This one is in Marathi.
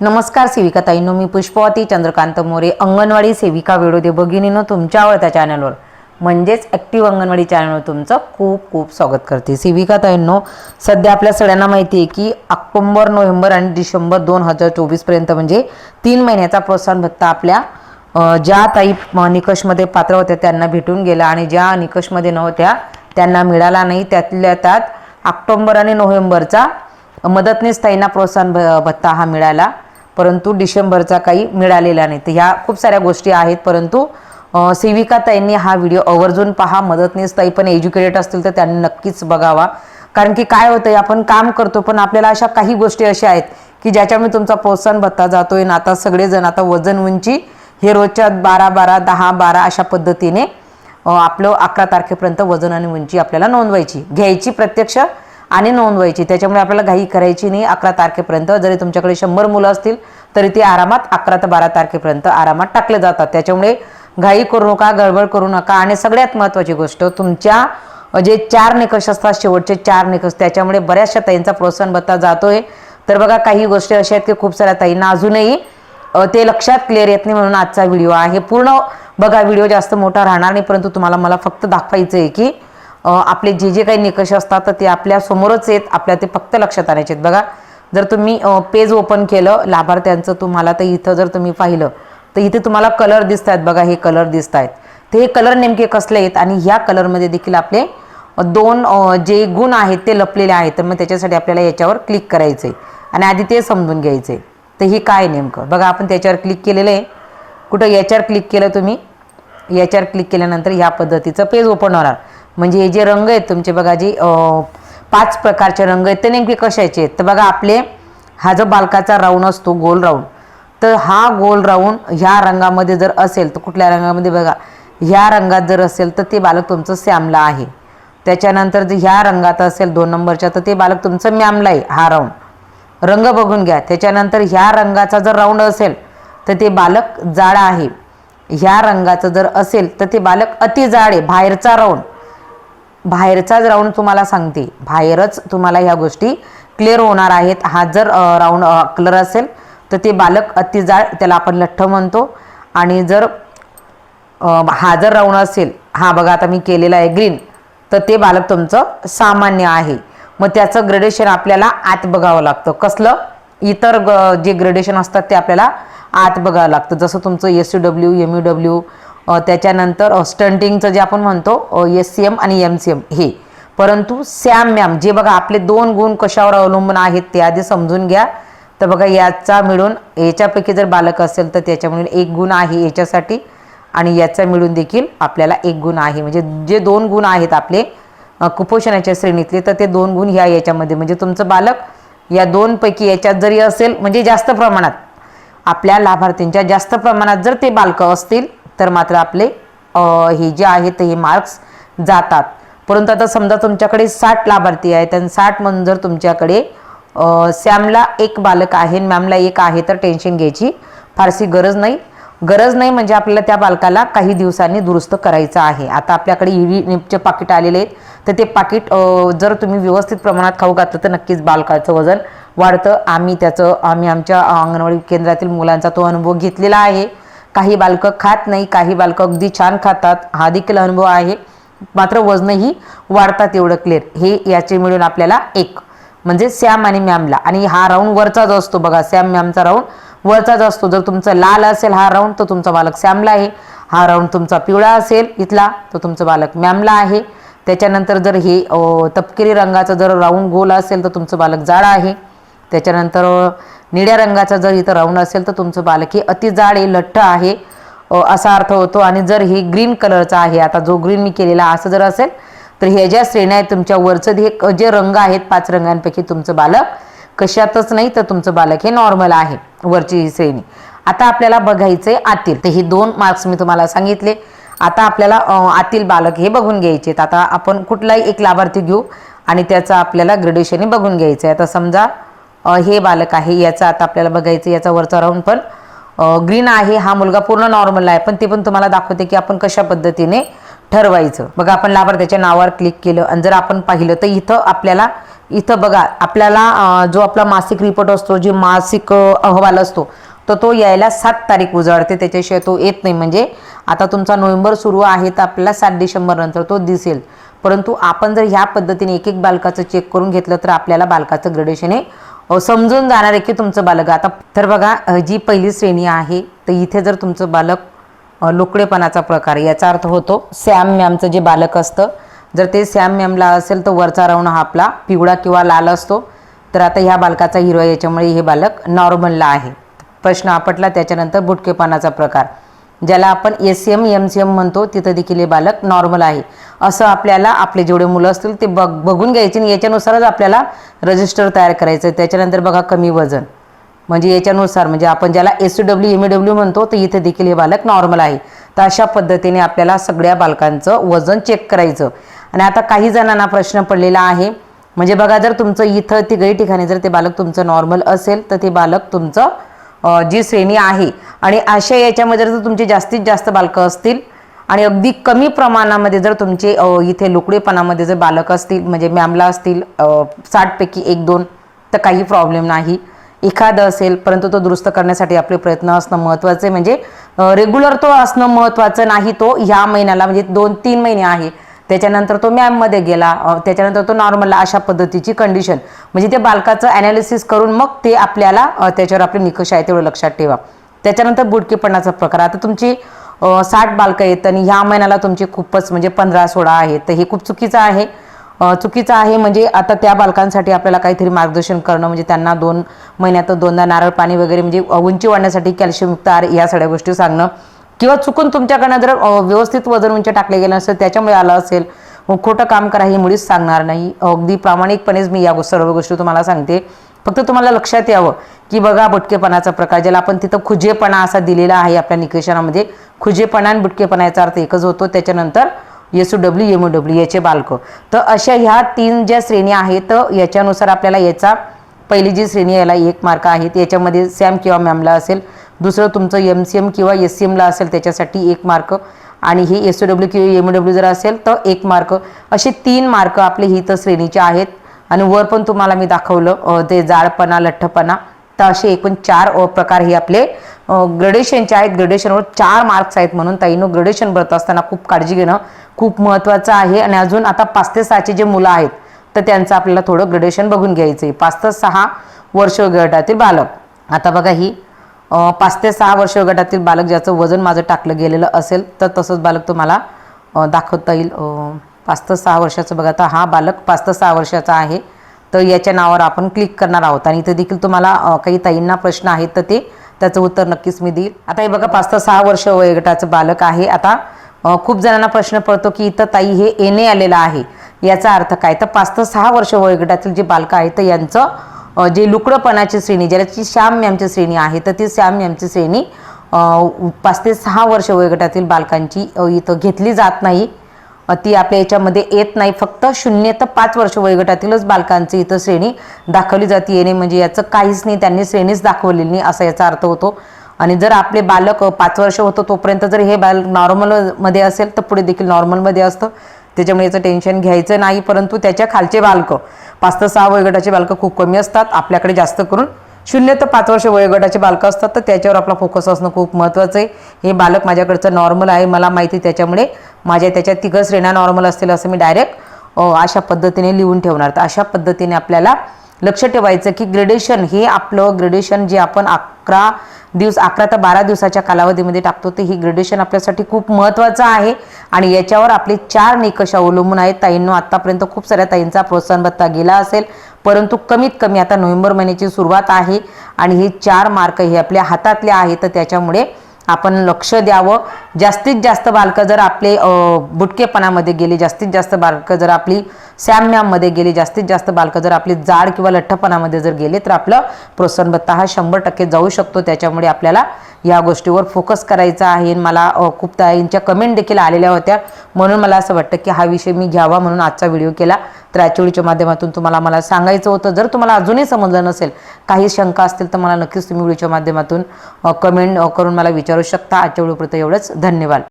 नमस्कार सेविका ताईंनो मी पुष्पवती चंद्रकांत मोरे अंगणवाडी सेविका वेळोदे भगिनीनं तुमच्या आवडत्या चॅनलवर. म्हणजेच ॲक्टिव्ह अंगणवाडी चॅनलवर तुमचं खूप खूप स्वागत करते. सेविका ताईंनो सध्या आपल्या सगळ्यांना माहिती आहे की ऑक्टोंबर नोव्हेंबर आणि डिसेंबर दोन हजार चोवीसपर्यंत म्हणजे तीन महिन्याचा प्रोत्साहन भत्ता आपल्या ज्या ताई निकषमध्ये पात्र होत्या त्यांना भेटून गेला आणि ज्या निकषमध्ये नव्हत्या त्यांना मिळाला नाही. त्यातल्या त्यात ऑक्टोंबर आणि नोव्हेंबरचा मदतनीस ताईंना प्रोत्साहन भ- भत्ता हा मिळाला. परंतु डिसेंबरचा काही मिळालेला नाही. तर ह्या खूप साऱ्या गोष्टी आहेत परंतु सेविका ताईंनी हा व्हिडिओ आवर्जून पहा. मदतनीस ताई पण एज्युकेटेड असतील तर त्यांनी नक्कीच बघावा. कारण की काय होतंय आपण काम करतो पण आपल्याला अशा काही गोष्टी अशा आहेत की ज्याच्यामुळे तुमचा प्रोत्साहन भत्ता जातोय ना आता सगळेजण आता वजन उंची हे रोजच्या बारा बारा दहा बारा अशा पद्धतीने आपलं अकरा तारखेपर्यंत वजन आणि उंची आपल्याला नोंदवायची. घ्यायची प्रत्यक्ष आणि नोंदवायची त्याच्यामुळे आपल्याला घाई करायची नाही अकरा तारखेपर्यंत. जरी तुमच्याकडे शंभर मुलं असतील तरी ती आरामात अकरा ते बारा तारखेपर्यंत आरामात टाकले जातात. त्याच्यामुळे घाई करू नका गडबड करू नका. आणि सगळ्यात महत्त्वाची गोष्ट तुमच्या जे चार निकष असतात शेवटचे चार निकष त्याच्यामुळे बऱ्याचशा ताईंचा प्रोत्साहन भत्ता जातोय. तर बघा काही गोष्टी अशा आहेत की खूप साऱ्या ताईंना अजूनही ते लक्षात क्लिअर येत नाही म्हणून आजचा व्हिडिओ आहे. पूर्ण बघा व्हिडिओ जास्त मोठा राहणार नाही परंतु तुम्हाला मला फक्त दाखवायचं आहे की आपले जे जे काही निकष असतात तर ते आपल्या समोरच आहेत. आपल्या ते फक्त लक्षात आणायचे आहेत. बघा जर तुम्ही पेज ओपन केलं लाभार्थ्यांचं तुम्हाला तर इथं जर तुम्ही पाहिलं तर इथे तुम्हाला कलर दिसत आहेत. बघा हे कलर दिसत आहेत. तर हे कलर नेमके कसले आहेत? आणि ह्या कलरमध्ये देखील आपले दोन जे गुण आहेत ते लपलेले आहेत. तर मग त्याच्यासाठी आपल्याला याच्यावर क्लिक करायचं आहे आणि आधी ते समजून घ्यायचं आहे तर हे काय नेमकं? बघा आपण त्याच्यावर क्लिक केलेलं आहे. कुठं याच्यावर क्लिक केलं तुम्ही? याच्यावर क्लिक केल्यानंतर ह्या पद्धतीचं पेज ओपन होणार. म्हणजे हे जे रंग आहेत तुमचे बघा जे पाच प्रकारचे रंग आहेत ते नेमके कशाचे आहेत? तर बघा आपले हा जो बालकाचा राऊंड असतो गोल राऊंड तर हा गोल राऊंड ह्या रंगामध्ये जर असेल तर कुठल्या रंगामध्ये बघा ह्या रंगात जर असेल तर ते बालक तुमचं सॅमला आहे. त्याच्यानंतर जर ह्या रंगात असेल दोन नंबरच्या तर ते बालक तुमचं म्यामला आहे हा राऊंड. रंग बघून घ्या. त्याच्यानंतर ह्या रंगाचा जर राऊंड असेल तर ते बालक जाड आहे. ह्या रंगाचं जर असेल तर ते बालक अति जाड आहे बाहेरचा राऊंड. बाहेरचाच राऊंड तुम्हाला सांगते. बाहेरच तुम्हाला ह्या गोष्टी क्लिअर होणार आहेत. हा जर राऊंड कलर असेल तर ते बालक अतिजाळ त्याला आपण लठ्ठ म्हणतो. आणि जर हा जर राऊंड असेल हा बघा आता मी केलेला आहे ग्रीन तर ते बालक तुमचं सामान्य आहे. मग त्याचं ग्रेडेशन आपल्याला आत बघावं लागतं. कसलं? इतर ग- जे ग्रेडेशन असतात ते आपल्याला आत बघावं लागतं. जसं तुमचं S U W M U W त्याच्यानंतर स्टंटिंगचं जे आपण म्हणतो एस सी एम आणि एम सी एम हे. परंतु सॅम मॅम जे बघा आपले दोन गुण कशावर अवलंबून आहेत ते आधी समजून घ्या. तर बघा याचा मिळून याच्यापैकी जर बालक असेल तर त्याच्यामधून एक गुण आहे याच्यासाठी. आणि याचा मिळून देखील आपल्याला एक गुण आहे. म्हणजे जे दोन गुण आहेत आपले कुपोषणाच्या श्रेणीतले तर ते दोन गुण ह्या याच्यामध्ये. म्हणजे तुमचं बालक या दोनपैकी याच्यात जरी असेल म्हणजे जास्त प्रमाणात आपल्या लाभार्थींच्या जास्त प्रमाणात जर ते बालकं असतील तर मात्र आपले हे जे आहेत हे मार्क्स जातात. परंतु आता समजा तुमच्याकडे साठ लाभार्थी आहेत आणि साठ म्हणून जर तुमच्याकडे सॅमला एक बालक आहे आणि मॅमला एक आहे तर टेन्शन घ्यायची फारशी गरज नाही. गरज नाही म्हणजे आपल्याला त्या बालकाला काही दिवसांनी दुरुस्त करायचं आहे. आता आपल्याकडे ईडी निपचे पाकिट आलेले आहेत तर ते पाकिट जर तुम्ही व्यवस्थित प्रमाणात खाऊ घातलं तर नक्कीच बालकाचं वजन वाढतं. आम्ही त्याचं आम्ही आमच्या अंगणवाडी केंद्रातील मुलांचा तो अनुभव घेतलेला आहे. काही बालकं खात नाही काही बालकं अगदी छान खातात. हा देखील अनुभव आहे. मात्र वजनही वाढतात एवढं क्लिअर हे याचे मिळून आपल्याला एक. म्हणजे सॅम आणि मॅमला आणि हा राऊंड वरचाच असतो बघा. सॅम मॅमचा राऊंड वरचाच असतो. जर तुमचा लाल असेल हा राऊंड तर तुमचा बालक सॅमला आहे. हा राऊंड तुमचा पिवळा असेल इथला तर तुमचं बालक मॅमला आहे. त्याच्यानंतर जर हे तपकिरी रंगाचं जर राऊंड गोल असेल तर तुमचं बालक जाड आहे. त्याच्यानंतर निळ्या रंगाचा जर इथं राऊंड असेल तर तुमचं बालक हे अति जाड आहे लठ्ठ आहे. असा अर्थ होतो. आणि जर हे ग्रीन कलरचा आहे आता जो ग्रीन मी केलेला असं जर असेल तर ह्या ज्या श्रेण्या आहेत तुमच्या वरचं हे जे रंग आहेत पाच रंगांपैकी तुमचं बालक कशातच नाही तर तुमचं बालक हे नॉर्मल आहे वरची ही श्रेणी. आता आपल्याला बघायचंय आतील. तर हे दोन मार्क्स मी तुम्हाला सांगितले. आता आपल्याला आतील बालक हे बघून घ्यायचे आहेत. आता आपण कुठलाही एक लाभार्थी घेऊ आणि त्याचा आपल्याला ग्रेड्युएशन बघून घ्यायचं आहे आता समजा हे बालक आहे याचं आता आपल्याला बघायचं याचा वरचा राऊंड पण ग्रीन आहे हा मुलगा पूर्ण नॉर्मल आहे पण ते पण तुम्हाला दाखवते की आपण कशा पद्धतीने ठरवायचं. बघा आपण लाभार्थ्याच्या नावावर क्लिक केलं आणि जर आपण पाहिलं तर इथं आपल्याला इथं बघा आपल्याला जो आपला मासिक रिपोर्ट असतो जे मासिक अहवाल असतो तर तो यायला सात तारीख उजाडते त्याच्याशिवाय तो येत नाही. म्हणजे आता तुमचा नोव्हेंबर सुरू आहे तर आपल्याला सात डिसेंबर नंतर तो दिसेल. परंतु आपण जर ह्या पद्धतीने एक एक बालकाचं चेक करून घेतलं तर आपल्याला बालकाचं ग्रेडेशन हे हो, समजून जाणार आहे की तुमचं बालक. आता तर बघा जी पहिली श्रेणी आहे तर इथे जर तुमचं बालक लोकडेपणाचा प्रकार याचा अर्थ होतो सॅम मॅमचं जे बालक असतं जर ते सॅम मॅमला असेल तर वरचा राऊंड हा आपला पिवळा किंवा लाल असतो. तर आता ह्या बालकाचा हिरो याच्यामुळे हे बालक नॉर्मलला आहे. प्रश्न आपटला त्याच्यानंतर बुटकेपणाचा प्रकार. ज्याला आपण S M M C M म्हणतो तिथं देखील हे बालक नॉर्मल आहे. असं आपल्याला आपले जेवढे मुलं असतील ते बघ बघून घ्यायचे आणि याच्यानुसारच आपल्याला रजिस्टर तयार करायचं त्याच्यानंतर बघा कमी वजन. म्हणजे याच्यानुसार म्हणजे आपण ज्याला एस डब्ल्यू एम डब्ल्यू म्हणतो तर इथे देखील हे बालक नॉर्मल आहे. तर अशा पद्धतीने आपल्याला सगळ्या बालकांचं वजन चेक करायचं. आणि आता काही जणांना प्रश्न पडलेला आहे. म्हणजे बघा जर तुमचं इथं तिघही ठिकाणी जर ते बालक तुमचं नॉर्मल असेल तर ते बालक तुमचं जी श्रेणी आहे. आणि अशा याच्यामध्ये जर तुमची जास्तीत जास्त बालकं असतील आणि अगदी कमी प्रमाणामध्ये जर तुमचे इथे लुकडेपणामध्ये जर बालक असतील म्हणजे मॅमला असतील साठपैकी एक दोन तर काही प्रॉब्लेम नाही. एखादं असेल परंतु तो दुरुस्त करण्यासाठी आपले प्रयत्न असणं महत्त्वाचं आहे. म्हणजे रेग्युलर तो असणं महत्त्वाचं नाही तो ह्या महिन्याला म्हणजे दोन तीन महिने आहे. त्याच्यानंतर तो मॅममध्ये गेला. त्याच्यानंतर तो नॉर्मलला अशा पद्धतीची कंडिशन म्हणजे ते बालकाचं ॲनालिसिस करून मग ते आपल्याला त्याच्यावर आपले निकष आहे तेवढं लक्षात ठेवा. त्याच्यानंतर बुडकेपणाचा प्रकार. आता तुमची साठ बालकं आहेत आणि ह्या महिन्याला तुमची खूपच म्हणजे पंधरा सोळा आहेत. तर हे खूप चुकीचं आहे. चुकीचं आहे म्हणजे आता त्या बालकांसाठी आपल्याला काहीतरी मार्गदर्शन करणं म्हणजे त्यांना दोन महिन्यात दोनदा नारळ पाणी वगैरे म्हणजे उंची वाढण्यासाठी कॅल्शियमयुक्त आहार या सगळ्या गोष्टी सांगणं. किंवा चुकून तुमच्याकडनं जर व्यवस्थित वजन उंच टाकले गेलं असेल त्याच्यामुळे आलं असेल खोटं काम करा ही मुळीच सांगणार नाही. अगदी प्रामाणिकपणेच मी या सर्व गोष्टी तुम्हाला सांगते. फक्त तुम्हाला लक्षात यावं की बघा बुटकेपणाचा प्रकार ज्याला आपण तिथं खुजेपणा असा दिलेला आहे आपल्या निकषणामध्ये खुजेपणा आणि बुटकेपणा याचा अर्थ एकच होतो. त्याच्यानंतर एस डब्ल्यू एम डब्ल्यू याचे बालकं. तर अशा ह्या तीन ज्या श्रेणी आहेत तर याच्यानुसार आपल्याला याचा पहिली जी श्रेणी याला एक मार्क आहेत. याच्यामध्ये सॅम किंवा मॅमला असेल. दुसरं तुमचं एम सी एम किंवा एस सी एमला असेल त्याच्यासाठी एक मार्क आणि हे एस डब्ल्यू किंवा एम डब्ल्यू जर असेल तर एक मार्क असे तीन मार्क आपले ही तर श्रेणीचे आहेत. आणि वर पण तुम्हाला मी दाखवलं ते जाडपणा लठ्ठपणा. तर असे एकूण चार प्रकार हे आपले ग्रेडेशनचे आहेत. ग्रेडेशनवर चार मार्क्स आहेत म्हणून ताईनो ग्रेडेशन भरत असताना खूप काळजी घेणं खूप महत्त्वाचं आहे. आणि अजून आता पाच ते सहाचे जे मुलं आहेत तर त्यांचं आपल्याला थोडं ग्रेडेशन बघून घ्यायचं आहे पाच ते सहा वर्ष गटातील बालक. आता बघा ही पाच ते सहा वर्ष गटातील बालक ज्याचं वजन माझं टाकलं गेलेलं असेल तर तसंच बालक तुम्हाला दाखवता येईल. पाच ते सहा वर्षाचं बघा आता हा बालक पाच ते सहा वर्षाचा आहे तर याच्या नावावर आपण क्लिक करणार आहोत. आणि इथे देखील तुम्हाला काही ताईंना प्रश्न आहेत तर ते त्याचं उत्तर नक्कीच मी देईल. आता हे बघा पाच ते सहा वर्ष वयोगटाचं बालक आहे. आता खूप जणांना प्रश्न पडतो की इथं ताई हे येणे आलेलं आहे. याचा अर्थ काय? तर पाच ते सहा वर्ष वयोगटातील जे बालकं आहेत तर यांचं जे लुकडपणाची श्रेणी ज्याची श्याम मॅमची श्रेणी आहे तर ती श्याम मॅमची श्रेणी पाच ते सहा वर्ष वयोगटातील बालकांची इथं घेतली जात नाही. ती आपल्या याच्यामध्ये येत नाही. फक्त शून्य तर पाच वर्ष वयोगटातीलच बालकांची इथं श्रेणी दाखवली जाते. येणे म्हणजे याचं काहीच नाही त्यांनी श्रेणीच दाखवलेली नाही असा याचा अर्थ होतो. आणि जर आपले बालक पाच वर्ष होतं तोपर्यंत जर हे बाल नॉर्मलमध्ये असेल तर पुढे देखील नॉर्मलमध्ये असतं. त्याच्यामुळे याचं टेन्शन घ्यायचं नाही परंतु त्याच्या खालचे बालकं पाच ते सहा वयोगटाचे बालकं खूप कमी असतात. आपल्याकडे जास्त करून शून्य तर पाच वर्ष वयोगटाचे बालकं असतात तर त्याच्यावर आपला फोकस असणं खूप महत्त्वाचं आहे. हे बालक माझ्याकडचं नॉर्मल आहे मला माहिती त्याच्यामुळे माझ्या त्याच्या तिघं श्रेणा नॉर्मल असतील असं मी डायरेक्ट अशा पद्धतीने लिहून ठेवणार. तर अशा पद्धतीने आपल्याला लक्ष ठेवायचं की ग्रेडेशन हे आपलं ग्रेडेशन जे आपण अकरा दिवस अकरा ते बारा दिवसाच्या कालावधीमध्ये टाकतो ते ही ग्रेडेशन आपल्यासाठी खूप महत्त्वाचं आहे. आणि याच्यावर आपले चार निकष अवलंबून आहेत. ताईंनो आत्तापर्यंत खूप साऱ्या ताईंचा प्रोत्साहन भत्ता गेला असेल परंतु कमीत कमी आता नोव्हेंबर महिन्याची सुरुवात आहे आणि हे चार मार्क हे आपल्या हातातले आहेत तर त्याच्यामुळे आपण लक्ष द्यावं. जास्तीत जास्त बालकं जर आपले बुटकेपणामध्ये गेली जास्तीत जास्त बालकं जर आपली सॅम्यामध्ये गेली जास्तीत जास्त बालकं जर आपली जाड किंवा लठ्ठपणामध्ये जर गेले तर आपलं प्रोत्साहन भत्ता हा शंभर टक्के जाऊ शकतो. त्याच्यामुळे आपल्याला या गोष्टीवर फोकस करायचा आहे. आणि मला खूप ताईंच्या कमेंट देखील आलेल्या होत्या. म्हणून मला असं वाटतं की हा विषय मी घ्यावा म्हणून आजचा व्हिडिओ केला. तर आजच्या माध्यमातून तुम्हाला मला सांगायचं होतं. जर तुम्हाला अजूनही समजलं नसेल काही शंका असतील तर मला नक्कीच तुम्ही व्हिडिओच्या माध्यमातून कमेंट करून मला विचारू शकता. आजच्या व्हिडिओपुरतं एवढंच. धन्यवाद.